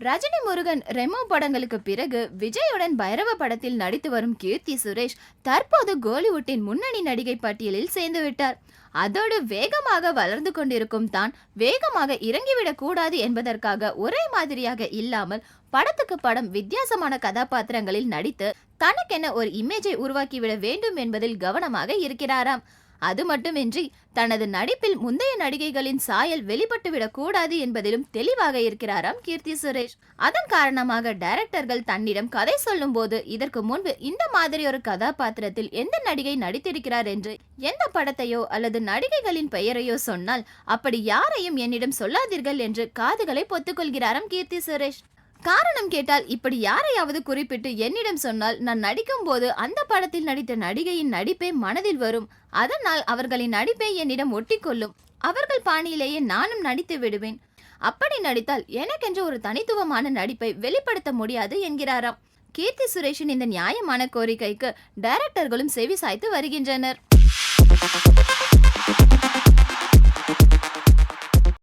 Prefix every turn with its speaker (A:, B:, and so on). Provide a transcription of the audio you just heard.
A: ரஜினி முருகன் ரெமோ படங்களுக்கு பிறகு விஜயுடன் பைரவ படத்தில் நடித்து வரும் கீர்த்தி சுரேஷ் தற்போது கோலிவுட்டின் முன்னணி நடிகை பட்டியலில் சேர்ந்து விட்டார் அதோடு வேகமாக வளர்ந்து கொண்டிருக்கும் தான் வேகமாக இறங்கிவிடக் கூடாது என்பதற்காக ஒரே மாதிரியாக இல்லாமல் படத்துக்கு படம் வித்தியாசமான கதாபாத்திரங்களில் நடித்து தனக்கென ஒரு இமேஜை உருவாக்கிவிட வேண்டும் என்பதில் கவனமாக இருக்கிறாராம். அது மட்டுமின்றி தனது நடிப்பில் முந்தைய நடிகைகளின் சாயல் வெளிப்பட்டுவிடக் கூடாது என்பதிலும் தெளிவாக இருக்கிறாராம் கீர்த்தி சுரேஷ். அதன் காரணமாக டைரக்டர்கள் தன்னிடம் கதை சொல்லும் போது இதற்கு முன்பு இந்த மாதிரி ஒரு கதாபாத்திரத்தில் எந்த நடிகை நடித்திருக்கிறார் என்று எந்த படத்தையோ அல்லது நடிகைகளின் பெயரையோ சொன்னால் அப்படி யாரையும் என்னிடம் சொல்லாதீர்கள் என்று காதுகளை பொத்துக்கொள்கிறாராம் கீர்த்தி சுரேஷ். காரணம் கேட்டால் இப்படி யாரையாவது குறிப்பிட்டு என்னிடம் சொன்னால் நான் நடிக்கும் போது அந்த படத்தில் நடித்த நடிகையின் நடிப்பே மனதில் வரும். அதனால் அவர்களின் நடிப்பை என்னிடம் ஒட்டிக்கொள்ளும். அவர்கள் பாணியிலேயே நானும் நடித்து விடுவேன். அப்படி நடித்தால் எனக்கென்று ஒரு தனித்துவமான நடிப்பை வெளிப்படுத்த முடியாது என்கிறாராம். கீர்த்தி சுரேஷின் இந்த நியாயமான கோரிக்கைக்கு டைரக்டர்களும் செவி சாய்த்து வருகின்றனர்.